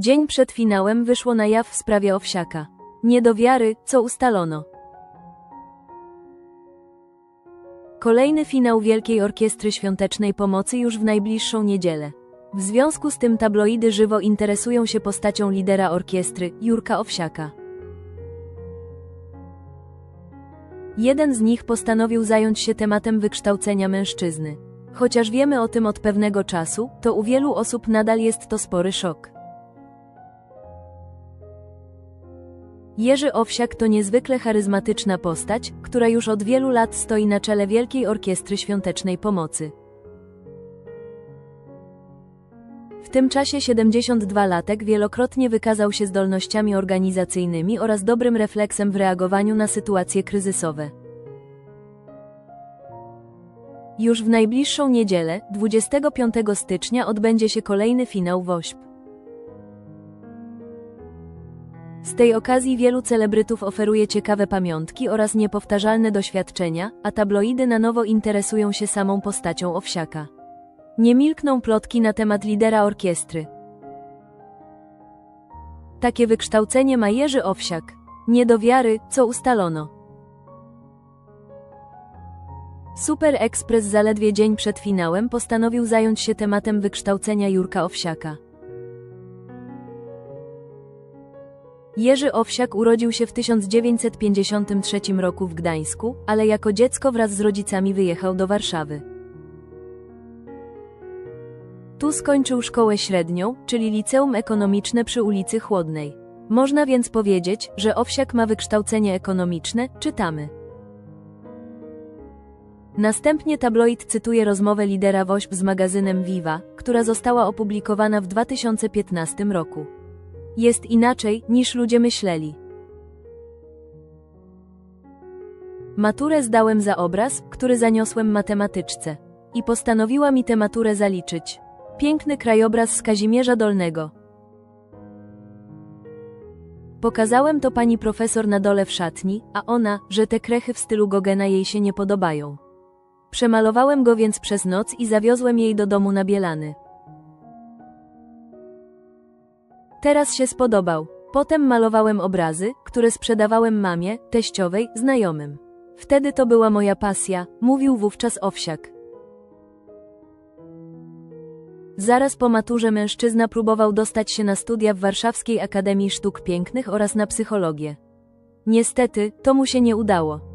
Dzień przed finałem wyszło na jaw w sprawie Owsiaka. Nie do wiary, co ustalono. Kolejny finał Wielkiej Orkiestry Świątecznej Pomocy już w najbliższą niedzielę. W związku z tym tabloidy żywo interesują się postacią lidera orkiestry, Jurka Owsiaka. Jeden z nich postanowił zająć się tematem wykształcenia mężczyzny. Chociaż wiemy o tym od pewnego czasu, to u wielu osób nadal jest to spory szok. Jerzy Owsiak to niezwykle charyzmatyczna postać, która już od wielu lat stoi na czele Wielkiej Orkiestry Świątecznej Pomocy. W tym czasie 72-latek wielokrotnie wykazał się zdolnościami organizacyjnymi oraz dobrym refleksem w reagowaniu na sytuacje kryzysowe. Już w najbliższą niedzielę, 25 stycznia odbędzie się kolejny finał WOŚP. Z tej okazji wielu celebrytów oferuje ciekawe pamiątki oraz niepowtarzalne doświadczenia, a tabloidy na nowo interesują się samą postacią Owsiaka. Nie milkną plotki na temat lidera orkiestry. Takie wykształcenie ma Jerzy Owsiak. Nie do wiary, co ustalono. Super Express zaledwie dzień przed finałem postanowił zająć się tematem wykształcenia Jurka Owsiaka. Jerzy Owsiak urodził się w 1953 roku w Gdańsku, ale jako dziecko wraz z rodzicami wyjechał do Warszawy. Tu skończył szkołę średnią, czyli liceum ekonomiczne przy ulicy Chłodnej. Można więc powiedzieć, że Owsiak ma wykształcenie ekonomiczne, czytamy. Następnie tabloid cytuje rozmowę lidera WOŚP z magazynem Viva, która została opublikowana w 2015 roku. Jest inaczej, niż ludzie myśleli. Maturę zdałem za obraz, który zaniosłem matematyczce. I postanowiła mi tę maturę zaliczyć. Piękny krajobraz z Kazimierza Dolnego. Pokazałem to pani profesor na dole w szatni, a ona, że te krechy w stylu Gogena jej się nie podobają. Przemalowałem go więc przez noc i zawiozłem jej do domu na Bielany. Teraz się spodobał. Potem malowałem obrazy, które sprzedawałem mamie, teściowej, znajomym. Wtedy to była moja pasja, mówił wówczas Owsiak. Zaraz po maturze mężczyzna próbował dostać się na studia w Warszawskiej Akademii Sztuk Pięknych oraz na psychologię. Niestety, to mu się nie udało.